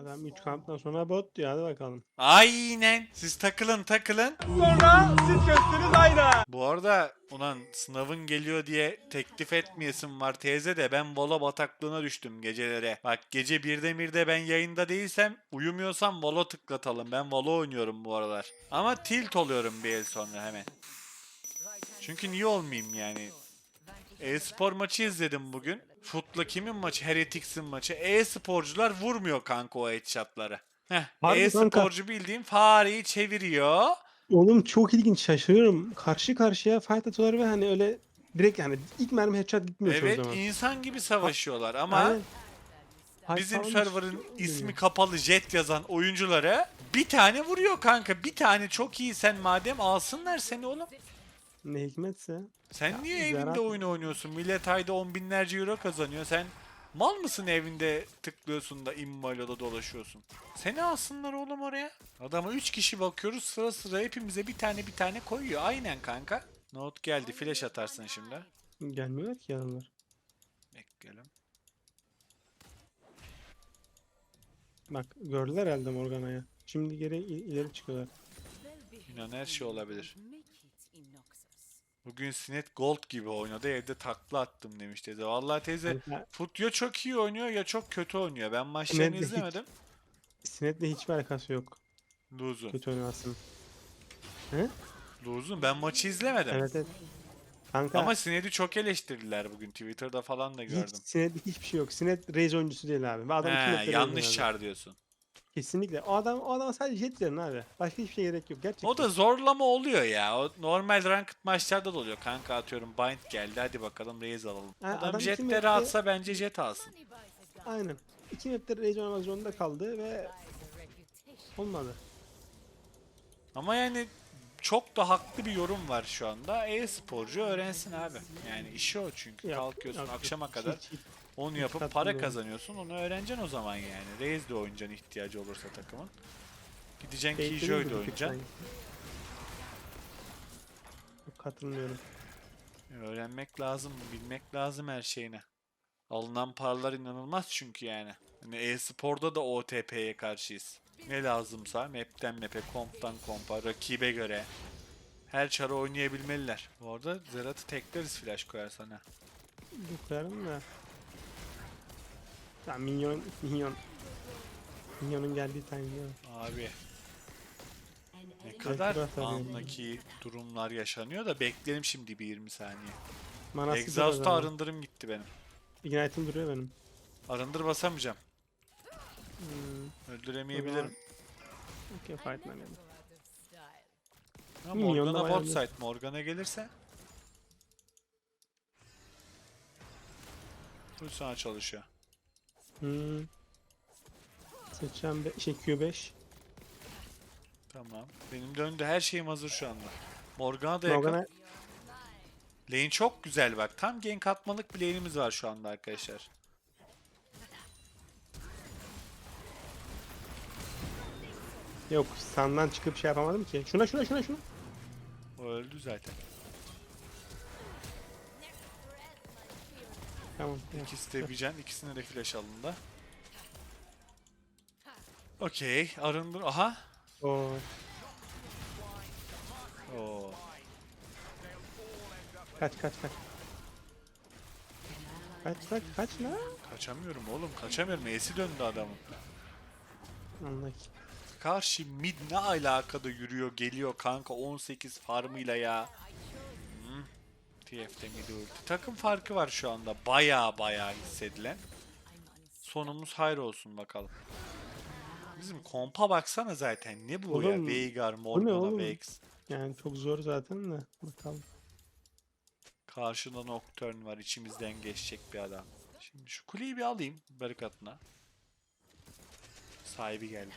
Adam 3 kamptan sonra bot diyor hadi bakalım. Aynen. Siz takılın takılın. Sonra siz gösteriniz aynı. Bu arada ulan sınavın geliyor diye teklif etmeyesim var teyze de ben Volo bataklığına düştüm gecelere. Bak gece 1'de 1'de ben yayında değilsem uyumuyorsam Volo tıklatalım. Ben Volo oynuyorum bu aralar. Ama tilt oluyorum bir el sonra hemen. Çünkü niye olmayayım yani? E-spor maçı izledim bugün. Foot'la kimin maçı? Heretics'in maçı. E-sporcular vurmuyor kanka o headshotları. Heh, Harbi kanka. e-sporcu bildiğin fareyi çeviriyor. Oğlum çok ilginç şaşırıyorum. Karşı karşıya fight atıyorlar ve hani öyle direkt yani ilk mermi headshot gitmiyor çoğu Evet zaman. insan gibi savaşıyorlar ama. Hype bizim falan server'ın hiç ismi kapalı jet yazan oyunculara bir tane vuruyor kanka. Bir tane çok iyi sen madem alsınlar seni oğlum. Ne hikmetse. Sen niye zarar- evinde oyun oynuyorsun? Millet ayda on binlerce euro kazanıyor. Sen mal mısın evinde tıklıyorsun da immaloda dolaşıyorsun? Seni alsınlar oğlum oraya. Adama 3 kişi bakıyoruz sıra sıra hepimize bir tane bir tane koyuyor. Aynen kanka. Note geldi flash atarsın şimdi. Gelmiyorlar ki adamlar. Bekleyelim. Bak gördüler herhalde Morgana'ya. Şimdi geri i- ileri çıkıyorlar. İnan her şey olabilir. Bugün Sinet Gold gibi oynadı evde takla attım demiş teyze. Vallahi teyze Fut ya çok iyi oynuyor ya çok kötü oynuyor. Ben maçlarını Sinet de hiç- izlemedim. Sinet'le hiçbir alakası yok. Lose'un. Kötü oynamasın. Lose'un ben maçı izlemedim. Evet evet. Kanka Ama Sinet'i çok eleştirdiler bugün Twitter'da falan da hiç gördüm. Sinet'te hiçbir şey yok. Sinet Raze oyuncusu değil abi. Ve adam He, iki metre yanlış Raze çar diyorsun. Kesinlikle. O adam o adam sadece jet verin abi. Başka hiçbir şey gerek yok. Gerçekten. O da zorlama oluyor ya. O normal ranked maçlarda da oluyor. Kanka atıyorum bind geldi hadi bakalım raise alalım. Ha, adam, adam jette metre- rahatsa bence jet alsın. Aynen. İki map'te Raze oynamak zorunda kaldı ve olmadı. Ama yani çok da haklı bir yorum var şu anda. E-sporcu öğrensin abi. Yani işi o çünkü. Yok, Kalkıyorsun yok, akşama kadar onu yapıp para kazanıyorsun. Onu öğreneceksin o zaman yani. Raze de oyuncaksın ihtiyacı olursa takımın. Gideceksin da tık oynayacaksın. Katılmıyorum. Öğrenmek lazım, bilmek lazım her şeyine. Alınan paralar inanılmaz çünkü yani. Hani e-sporda da OTP'ye karşıyız. Ne lazımsa map'ten map'e, komp'tan komp'a, rakibe göre her çarı oynayabilmeliler. Bu arada Zerat'ı tekleriz flash koyarsan ha. Koyarım da. Ya minyon, minyon. Minyonun geldiği time yok. Abi ne kadar Zerat durumlar yaşanıyor da bekleyelim şimdi bir 20 saniye. Manası Exhaust'a arındırım gitti benim. Ignite'im duruyor benim. Arındır basamayacağım. Hmm. Öldüremeyebilirim. Okay, fight man. yani. Ha, Minyon da Morgana bot side. Morgana gelirse Bu sana çalışıyor. Hmm. Seçeceğim be şey Q5. Tamam. Benim döndü. Her şeyim hazır şu anda. Morgana da yakın. Morgana Lane çok güzel bak. Tam gank atmalık bir lane'imiz var şu anda arkadaşlar. Yok sandan çıkıp şey yapamadım ki. Şuna şuna şuna şuna. O öldü zaten. Tamam. İkisi de can. ikisine de flash alındı. Okey. Arındır. Aha. Oo. Oo. Kaç kaç kaç. Kaç kaç kaç lan. Kaçamıyorum oğlum. Kaçamıyorum. E'si döndü adamın. Anla ki. Karşı mid ne alakada yürüyor geliyor kanka 18 farmıyla ya. Hmm. TF'de mid ulti. Takım farkı var şu anda. Baya baya hissedilen. Sonumuz hayır olsun bakalım. Bizim kompa baksana zaten. Ne bu ya? Oğlum, Veigar, ne Morgana? Vex. Yani çok zor zaten de. Bakalım. Karşında Nocturne var. içimizden geçecek bir adam. Şimdi şu kuleyi bir alayım barikatına. Sahibi geldi.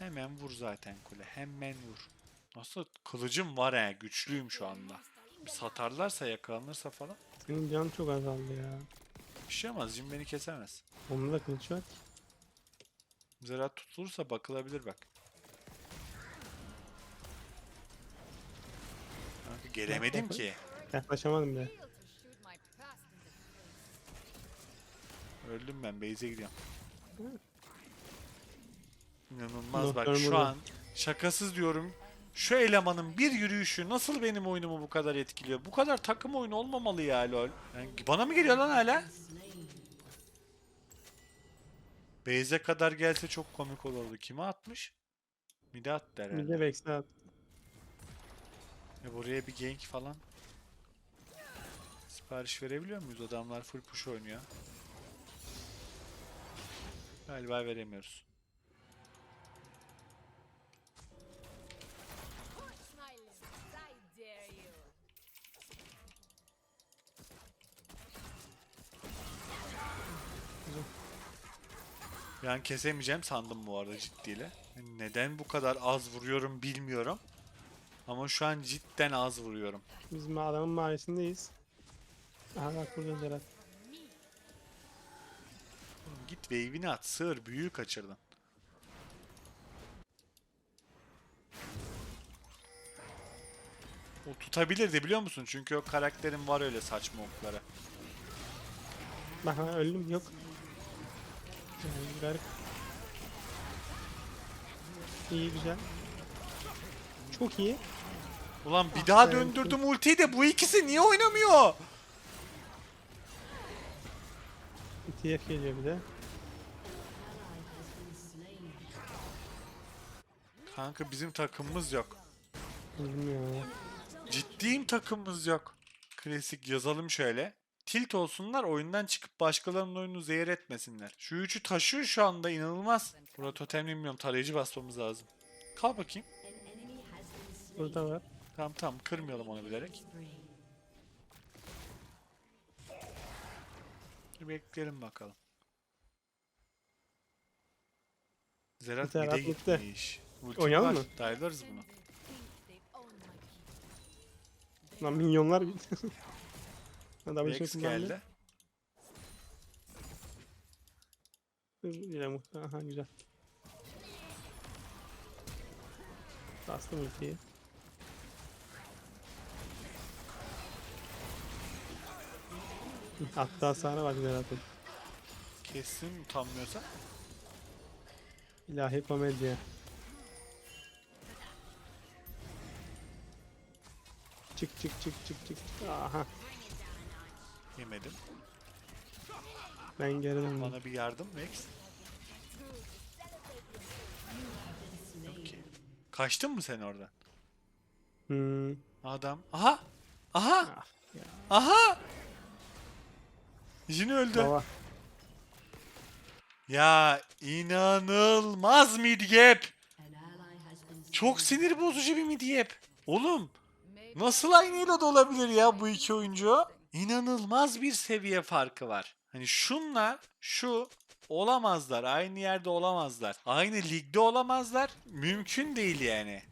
Hemen vur zaten kule. Hemen vur. Nasıl kılıcım var he. Güçlüyüm şu anda. Bir satarlarsa yakalanırsa falan. Senin canın çok azaldı ya. Bir şey olmaz. Jin beni kesemez. Onda da kılıç var. Zerat tutulursa bakılabilir bak. Kanka gelemedim ki. Yaklaşamadım bile. Öldüm ben. Base'e gidiyorum. İnanılmaz bak Notlarım şu an şakasız diyorum. Şu elemanın bir yürüyüşü nasıl benim oyunumu bu kadar etkiliyor? Bu kadar takım oyunu olmamalı ya lol. Yani bana mı geliyor lan hala? Base'e kadar gelse çok komik olurdu. Kime atmış? Mide attı herhalde. Bir de Vex'e at. E buraya bir gank falan. Sipariş verebiliyor muyuz? Adamlar full push oynuyor. Galiba veremiyoruz. Yani kesemeyeceğim sandım bu arada ciddiyle. Neden bu kadar az vuruyorum bilmiyorum. Ama şu an cidden az vuruyorum. Biz adamın mahallesindeyiz. Aha bak burada Zerat. Git wave'ini at. Sığır büyüğü kaçırdın. O tutabilirdi biliyor musun? Çünkü o karakterin var öyle saçma okları. Bak öldüm yok. Garip. İyi güzel. Çok iyi. Ulan bir daha evet. döndürdüm ultiyi de bu ikisi niye oynamıyor? TF geliyor bir de. Kanka bizim takımımız yok. Bilmiyorum. Ciddiyim takımımız yok. Klasik yazalım şöyle. Tilt olsunlar oyundan çıkıp başkalarının oyununu zehir etmesinler. Şu üçü taşıyor şu anda inanılmaz. Burada totem bilmiyorum tarayıcı basmamız lazım. Kal bakayım. Burada var. Tamam tamam kırmayalım onu bilerek. Bir bekleyelim bakalım. Zerat mide bitti. gitmiş. Oynayalım mı? Dive'larız bunu. Lan minyonlar bir... Adam Rex kullandı. geldi. Yine muhtemelen. Aha güzel. Bastım ultiyi. Hatta hasara bak Zerat'ın. Kessin utanmıyorsa. İlahi komedya. Çık çık çık çık çık. çık. Aha Yemedim. ben geri döndüm. Bana bir yardım Rex. Okey. Kaçtın mı sen oradan? Hmm. Adam. Aha! Aha! Ah, ya. Aha! Jin öldü. Baba. Ya inanılmaz mid gap. Çok sinir bozucu bir mid gap. Oğlum nasıl aynı elo'da olabilir ya bu iki oyuncu? İnanılmaz bir seviye farkı var. Hani şunlar şu olamazlar. Aynı yerde olamazlar. Aynı ligde olamazlar. Mümkün değil yani.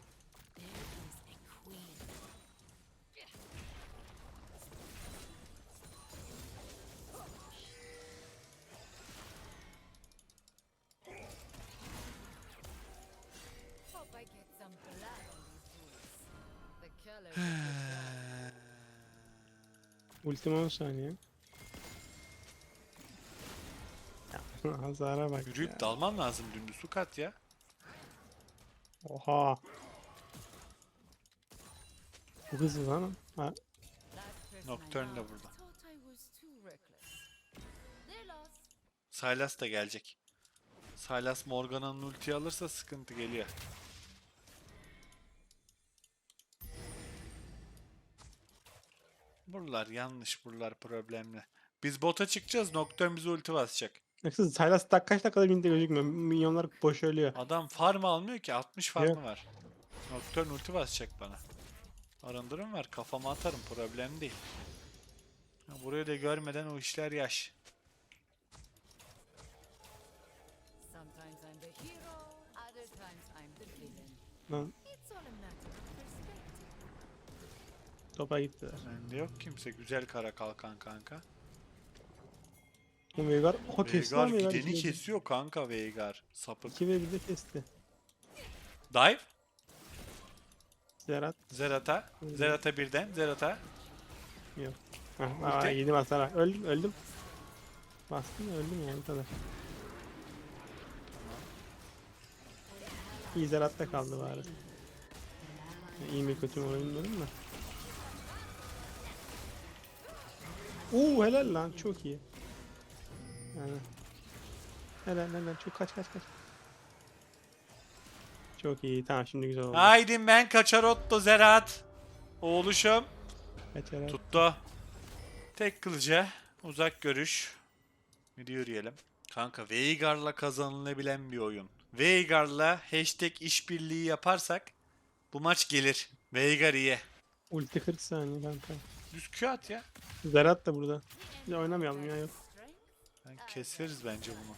Ultim 10 saniye. Ya, Hasara bak Yürüyüp ya. dalman lazım dümdüz su kat ya. Oha. Bu hızlı lan. Ha, Nocturne de burada. Sylas da gelecek. Sylas Morgana'nın ultiyi alırsa sıkıntı geliyor. Buralar yanlış, buralar problemli. Biz bota çıkacağız, Nocturne bize ulti basacak. Yoksa Sylas dak kaç dakikada binde gözükmüyor. Minyonlar boş ölüyor. Adam farm almıyor ki, 60 farmı Evet. var. Nocturne ulti basacak bana. Arındırım var, kafama atarım, problem değil. Ya burayı da görmeden o işler yaş. Sometimes I'm the hero, other times I'm the villain. Lan topa gittiler. Bende yok kimse, güzel kara kalkan kanka. Bu Veigar o kesti Veigar Veigar. gideni 2 kesiyor kanka Veigar. Sapık. ve 1 de kesti. Dive. Zerat. Zerat'a. Zerat'a birden. Zerat'a. Ha, aa, Ulti. yedim hasara. Öldüm öldüm. Bastım öldüm ya bu kadar. İyi zaratta kaldı bari. İyi mi kötü mü bilmiyorum da. Oo helal lan çok iyi. Yani. Helal helal çok kaç kaç kaç. Çok iyi tamam şimdi güzel oldu. Haydi ben kaçar Otto Zerat. Oğluşum. Kaçar Tuttu. Tek kılıca. Uzak görüş. De yürüyelim. Kanka Veigar'la kazanılabilen bir oyun. Veigar'la hashtag işbirliği yaparsak bu maç gelir. Veigar iyi. Ulti 40 saniye kanka. Düz Q at ya. Zerat da burada. Ya oynamayalım ya yok. Ben keseriz bence bunu.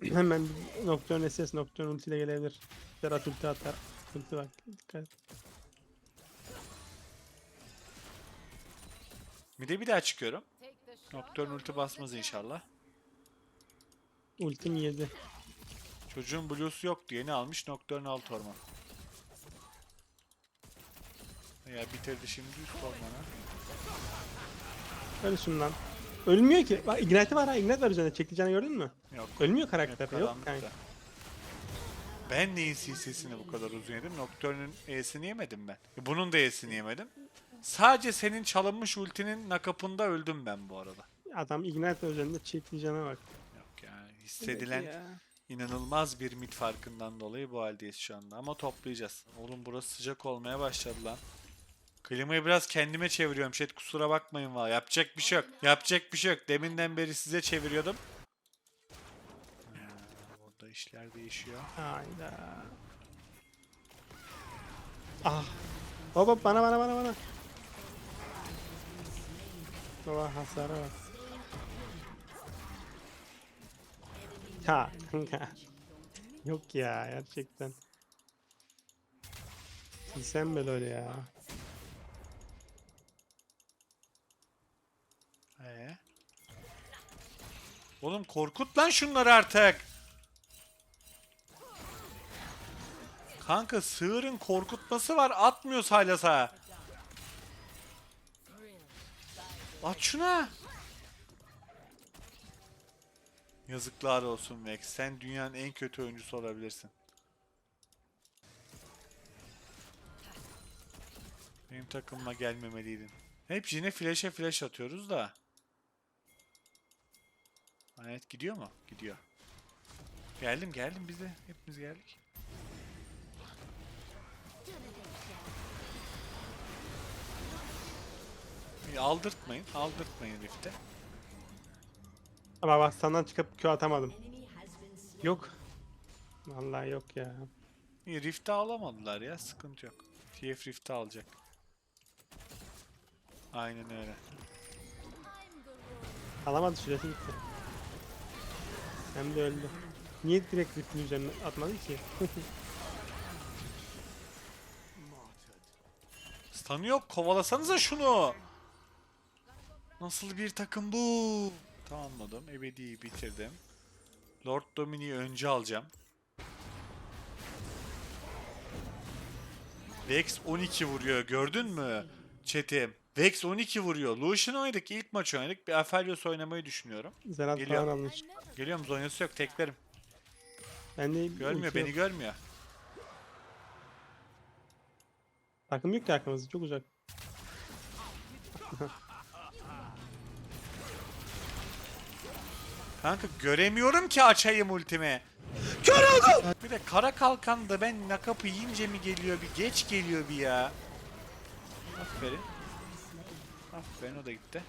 Hemen Nocturne SS Nocturne ultiyle gelebilir. Zerat ulti atar. Ulti bak. Dikkat. Bir de bir daha çıkıyorum. Nocturne ulti basmaz inşallah. Ultim 7. Çocuğun blue'su yoktu. Yeni almış Nocturne alt orman. Ya bitirdi şimdi üst ormana. Öyle şundan. Ölmüyor ki. Bak Ignite var ha. Ignite var üzerinde. Çekileceğini gördün mü? Yok. Ölmüyor karakter. Yok karanlıkta. kanka. Ben neyin CC'sini bu kadar uzun yedim? Nocturne'ün E'sini yemedim ben. E, Bunun da E'sini yemedim. Sadece senin çalınmış ultinin nakapında öldüm ben bu arada. Adam Ignite üzerinde çekileceğine bak. Yok yani hissedilen Ya. inanılmaz bir mid farkından dolayı bu haldeyiz şu anda. Ama toplayacağız. Oğlum burası sıcak olmaya başladı lan. Klimayı biraz kendime çeviriyorum. Chat kusura bakmayın valla. Yapacak bir şey yok. Yapacak bir şey yok. Deminden beri size çeviriyordum. Orada işler değişiyor. Hayda. Ah. Hop hop bana bana bana bana. Baba hasara bak. Kanka. Yok ya gerçekten. Sen böyle öyle ya. Oğlum korkut lan şunları artık. Kanka sığırın korkutması var atmıyoruz hala sağa. At şuna. Yazıklar olsun Vex. Sen dünyanın en kötü oyuncusu olabilirsin. Benim takımıma gelmemeliydin. Hep yine flash'e flash atıyoruz da. Evet gidiyor mu? Gidiyor. Geldim geldim biz de. Hepimiz geldik. Aldırtmayın. Aldırtmayın Rift'e. Ama bak senden çıkıp Q atamadım. Yok. Vallahi yok ya. İyi Rift'e alamadılar ya. Sıkıntı yok. TF Rift'e alacak. Aynen öyle. Alamadı süresi gitti. Hem de öldü. Niye direkt Rift'in üzerine atmadı ki? Stun'ı yok. Kovalasanıza şunu. Nasıl bir takım bu? Tamamladım. Ebedi'yi bitirdim. Lord Domini'yi önce alacağım. Vex 12 vuruyor. Gördün mü? Chat'im. Vex 12 vuruyor. Lucian oynadık. ilk maç oynadık. Bir Aphelios oynamayı düşünüyorum. Zerat Geliyor. falan almış. Geliyorum Zonya'sı yok. Teklerim. Ben de Görmüyor. ulti Beni yok. görmüyor. Takım yok ki arkamızda çok uzak. Kanka göremiyorum ki açayım ultimi. Kör oldum. Bir de kara kalkan da ben nakapı yiyince mi geliyor bir geç geliyor bir ya. Aferin. Aferin o da gitti.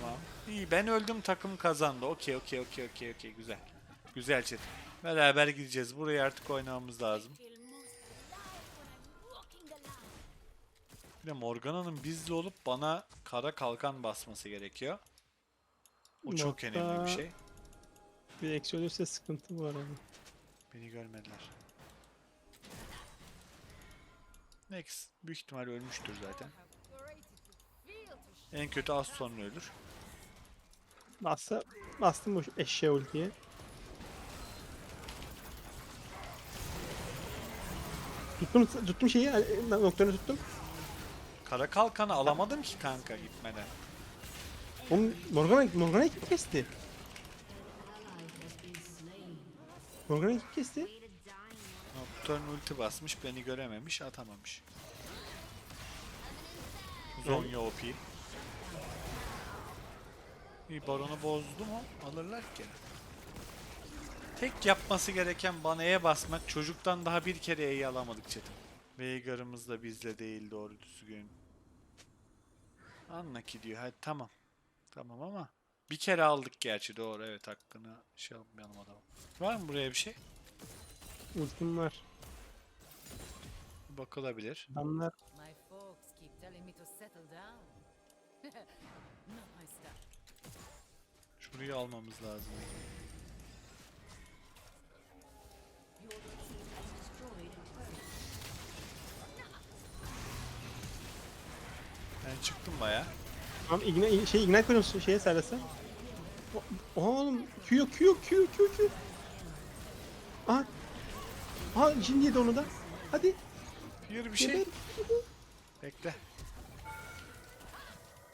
Tamam. İyi ben öldüm takım kazandı. Okey okey okey okey okey güzel. Güzel chat. Beraber gideceğiz. Burayı artık oynamamız lazım. Bir de Morgana'nın bizli olup bana kara kalkan basması gerekiyor. O çok önemli bir şey. Bir eksi ölürse sıkıntı bu arada. Beni görmediler. Next. Büyük ihtimal ölmüştür zaten. En kötü az sonra ölür. Bassa bastım bu eşeğe ultiye. Tuttum tuttum şeyi noktanı tuttum. Kara kalkanı alamadım ki kanka gitmeden. Oğlum Morgana, Morgana kim kesti? Morgana kim kesti? Nocturne ulti basmış beni görememiş atamamış. Zonya OP. İyi baronu bozdu mu alırlar ki. Tek yapması gereken bana E basmak. Çocuktan daha bir kere E'yi alamadık chatim. Veigar'ımız da bizle değil doğru düzgün. Anla ki diyor. Hadi tamam. Tamam ama bir kere aldık gerçi doğru evet hakkını şey yapmayalım adamı. Var mı buraya bir şey? Ultim var. Bakılabilir. Adamlar My folks keep telling me to settle down. Not my style. Şurayı almamız lazım. Ben çıktım baya. Tamam ignite, şey ignite koyuyorum şeye serlese. Oğlum Q yok Q yok Q yok, Q Q. Aha. Aha Jin yedi onu da. Hadi. Bir bir şey. Bekle.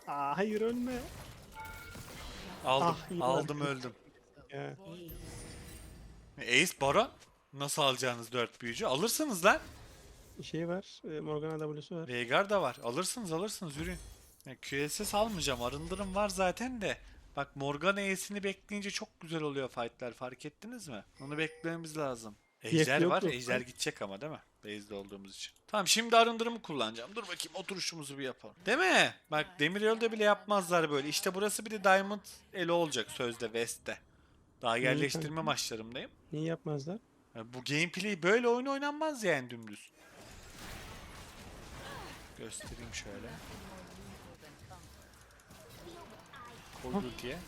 Aa hayır ölme. Aldım. Ah, aldım öldüm. Ya. Ace Baron. Nasıl alacağınız 4 büyücü? Alırsınız lan. Şey var. e, Morgana W'su var. Veigar da var. Alırsınız alırsınız yürüyün. Ya, QSS almayacağım. Arındırım var zaten de. Bak Morgan E'sini bekleyince çok güzel oluyor fightlar. Fark ettiniz mi? Onu beklememiz lazım. Ejder var. Ejder gidecek ama değil mi? Base'de olduğumuz için. Tamam şimdi arındırımı kullanacağım. Dur bakayım oturuşumuzu bir yapalım. Değil mi? Bak Demiryol'da bile yapmazlar böyle. İşte burası bir de Diamond Elo olacak sözde West'te. Daha yerleştirme maçlarımdayım. Niye yapmazlar? Ya bu gameplay böyle oyun oynanmaz yani dümdüz. Göstereyim şöyle. Koy ultiye.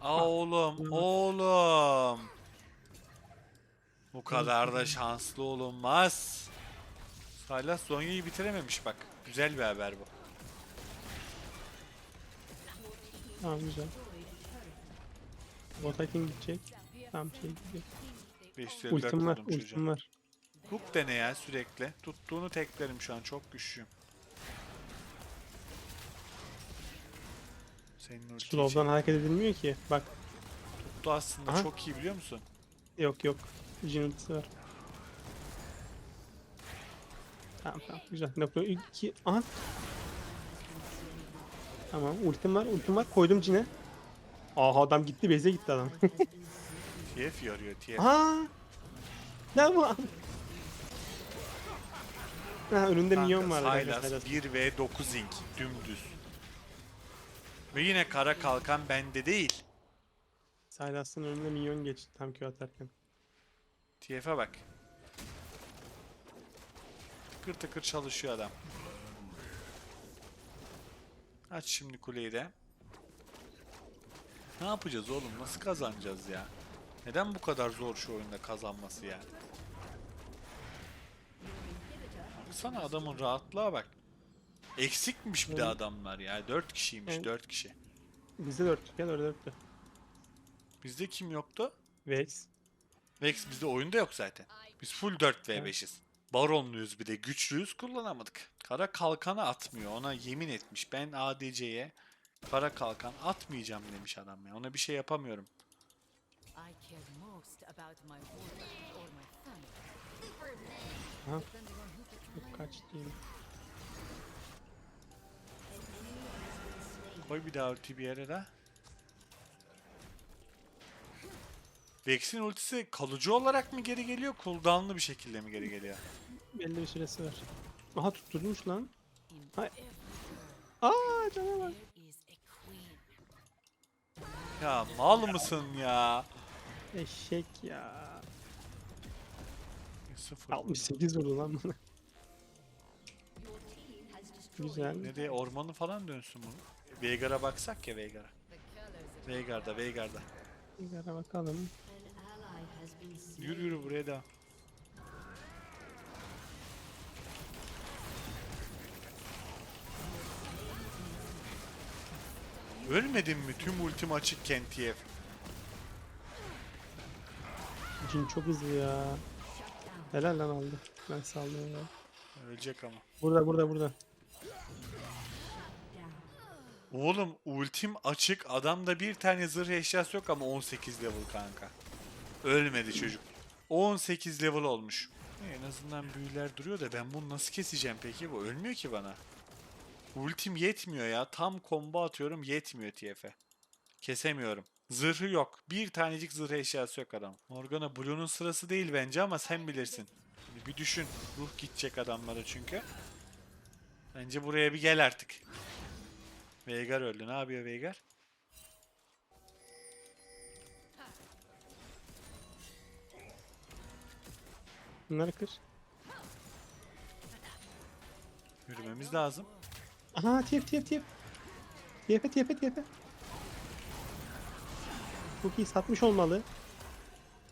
Aa oğlum, oğlum. Bu kadar da şanslı olunmaz. Silas Zonya'yı bitirememiş bak. Güzel bir haber bu. Tamam güzel. Botakin gidecek. Tamam şey gidecek. 554 Ultim var, ultim var. Hook dene ya sürekli. Tuttuğunu teklerim şu an çok güçlüyüm. Senin ulti Slow'dan hareket edilmiyor ki. Bak tuttu aslında Aha. çok iyi biliyor musun? yok yok. Jin ultisi var. Tamam tamam güzel. Nokta 2. Aha. Tamam ultim var ultim var. Koydum Jin'e. Aha adam gitti base'e gitti adam. TF yarıyor TF. Aa! Ne bu? Ha önünde minyon var. Sylas 1 v 9 ink dümdüz. Ve yine kara kalkan bende değil. Sylas'ın önünde minyon geçti tam Q atarken. TF'e bak. Tıkır tıkır çalışıyor adam. Aç şimdi kuleyi de. Ne yapacağız oğlum? Nasıl kazanacağız ya? Neden bu kadar zor şu oyunda kazanması ya? Sana adamın rahatlığa bak. Eksikmiş bir de adamlar ya. 4 kişiymiş, Evet. 4 kişi. Bizde 4 gel orada 4'tü. Bizde kim yoktu? Vex. Vex bizde oyunda yok zaten. Biz full 4 v 5'iz. Baronluyuz bir de güçlüyüz kullanamadık. Kara kalkanı atmıyor ona yemin etmiş. Ben ADC'ye kara kalkan atmayacağım demiş adam ya. Ona bir şey yapamıyorum. Çok kaç diyeyim. Koy bir daha ulti bir yere de. Vex'in ultisi kalıcı olarak mı geri geliyor, cooldown'lı bir şekilde mi geri geliyor? Belli bir süresi var. Aha tutturmuş lan. Hay- Aa cana bak. Ya mal mısın ya? Eşek ya. Sıfır. 68 vurdu lan bana. Güzel. Nereye ormanı falan dönsün bunu. Veigar'a baksak ya Veigar'a. Veigar'da, Veigar'da. Bir ara bakalım. Yürü yürü buraya da. Ölmedin mi tüm ultim açıkken TF? Jin çok hızlı ya. Helal lan aldı. Ben saldım ya. Ölecek ama. Burada burada burada. Oğlum ultim açık. Adamda bir tane zırh eşyası yok ama 18 level kanka. Ölmedi çocuk. 18 level olmuş. En azından büyüler duruyor da ben bunu nasıl keseceğim peki? Bu ölmüyor ki bana. Ultim yetmiyor ya. Tam combo atıyorum yetmiyor TF'e. Kesemiyorum. Zırhı yok. Bir tanecik zırh eşyası yok adam. Morgana Blue'nun sırası değil bence ama sen bilirsin. Şimdi bir düşün. Ruh gidecek adamlara çünkü. Bence buraya bir gel artık. Veigar öldü. Ne yapıyor Veigar? Bunları kır. Yürümemiz lazım. Aha TF TF TF. TF TF TF. Çok iyi satmış olmalı.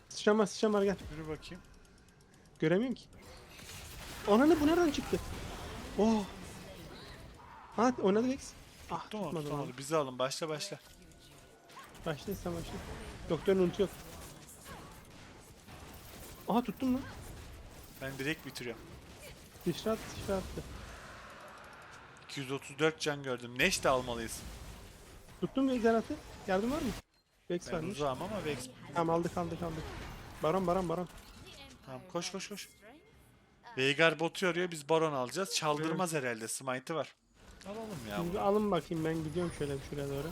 Sıçram var sıçram var gel. Yürü bakayım. Göremiyorum ki. Ananı bu nereden çıktı? Oh. Ha oynadı Vex. Ah tutmadı Tutamadı. lan. Bizi alın. Başla başla. Başla sen başla. Doktorun ulti yok. Aha tuttum lan. Ben direkt bitiriyorum. Dişra attı dişra attı. 234 can gördüm. Neş de almalıyız. Tuttum Vex Zerat'ı. Yardım var mı? Vex Ben varmış. uzağım ama Vex. Tamam aldık aldık aldık. Baron baron baron. Tamam koş koş koş. Veigar botu arıyor. Biz baron alacağız. Çaldırmaz herhalde. Smite'ı var. Alalım ya. Şimdi bunu. alın bakayım ben gidiyorum şöyle bir şuraya doğru.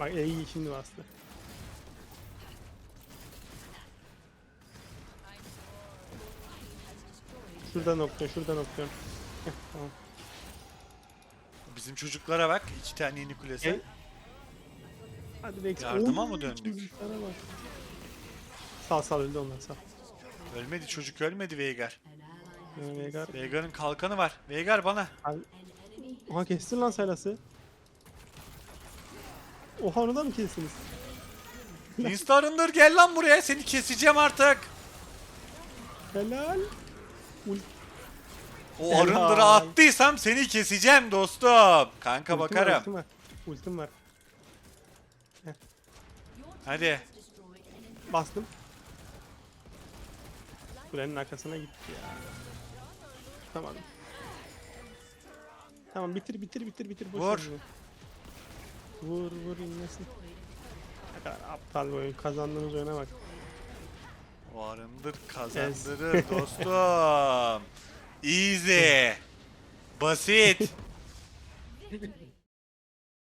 Bak iyi şimdi bastı. Şurada nokta, şurada nokta. Heh, tamam. Bizim çocuklara bak. iki tane yeni kulesi. Gel. Hadi Vex. Yardıma mı döndük? Sal sal öldü onlar sal. Ölmedi çocuk ölmedi Veigar. Veigar. Veigar'ın kalkanı var. Veigar bana. Al. Oha kestin lan Saylas'ı. Oha onu da mı kestiniz? Insta arındır gel lan buraya. Seni keseceğim artık. Helal. Ul- O Helal. arındırı attıysam seni keseceğim dostum. Kanka ultim var, bakarım. Ultim var. Ultim var. Hadi. Bastım. Kulenin arkasına gitti ya. Tamam. Tamam bitir bitir bitir bitir. Boş Vur. Vur vur inlesin. Ne kadar aptal bir oyun. Kazandığınız oyuna bak. O arındır kazandırır dostum. Easy. Basit.